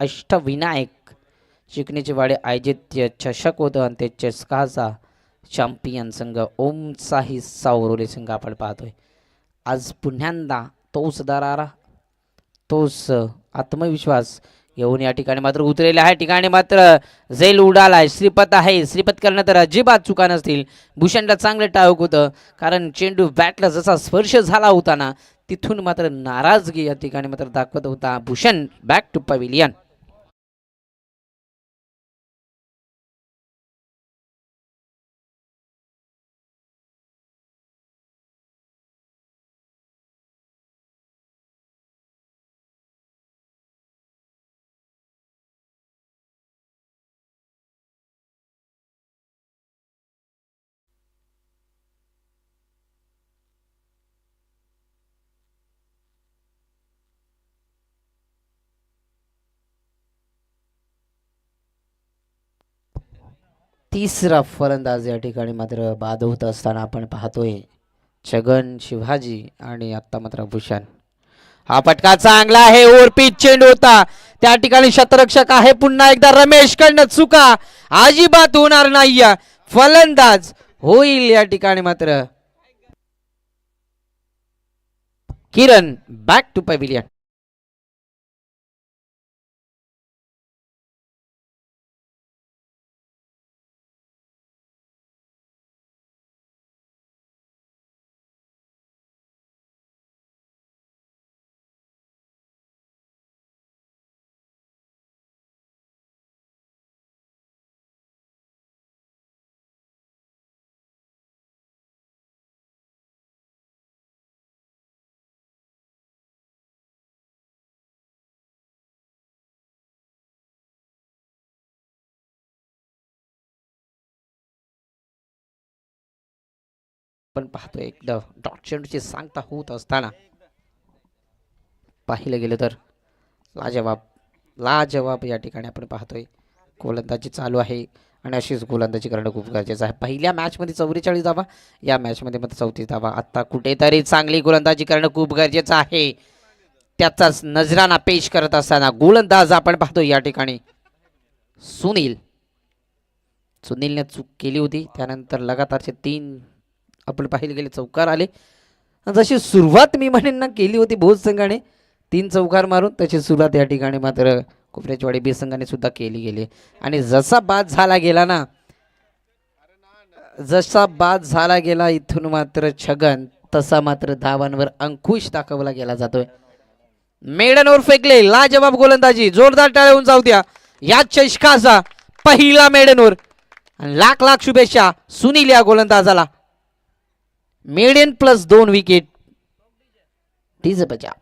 अष्टविनायक शिकण्याचे वाडे आयोजित चषक होतं आणि ते चषकाचा चॅम्पियन संघ ओमचाही सावरोली संघ आपण पाहतोय. आज पुन्ह्यांदा तोच दरारा तोच आत्मविश्वास घेऊन या ठिकाणी मात्र उतरेले. आहे ठिकाणी मात्र झैल आहे श्रीपत आहे. श्रीपत करणं तर अजिबात चुका नसतील. भूषणला चांगलं टाळक होतं कारण चेंडू बॅटला जसा स्पर्श झाला होता ना तिथून मात्र नाराजगी या ठिकाणी मात्र दाखवत होता भूषण बॅक टू पविलियन तिसरा फलंदाज या ठिकाणी मात्र बाद होत असताना आपण पाहतोय छगन शिवाजी आणि आत्ता मात्र भूषण. हा फटका चांगला आहे ओरपीच चेंड होता. त्या ठिकाणी शतरक्षक आहे पुन्हा एकदा रमेश कडनं चुका. अजिबात होणार नाही फलंदाज होईल या ठिकाणी मात्र. किरण बॅक टू पॅव्हिलियन आपण पाहतो एकदा डॉट चेंडूची सांगता होत असताना. पाहिलं गेलं तर लाजवाब लाजवाब या ठिकाणी आपण पाहतोय. गोलंदाजी चालू आहे आणि अशीच गोलंदाजी करणं खूप गरजेचं आहे. पहिल्या मॅचमध्ये चौवेचाळीस धावा या मॅचमध्ये मात्र चौतीस धावा. आत्ता कुठेतरी चांगली गोलंदाजी करणं खूप गरजेचं आहे. त्याचाच नजराना पेश करत असताना गोलंदाज आपण पाहतो या ठिकाणी. सुनील. सुनीलने चूक केली होती. त्यानंतर लगातारचे तीन आपण पाहिले गेले चौकार आले. जशी सुरुवात मी म्हणेन ना केली होती बहुत संघाने. तीन चौकार मारून तशी सुरुवात या ठिकाणी मात्र कोपऱ्याचीवाडी बी संघाने सुद्धा केली गेली. आणि जसा बाद झाला गेला ना जसा बाद झाला गेला इथून मात्र छगन तसा मात्र धावांवर अंकुश दाखवला गेला जातोय. मेडनवर फेकले लाजवाब गोलंदाजी. जोरदार टाळून जाऊ द्या. या चषकाचा पहिला मेडनवर. आणि लाख लाख शुभेच्छा सुनील या गोलंदाजाला. मेडियन प्लस दोन विकेट टीज बचा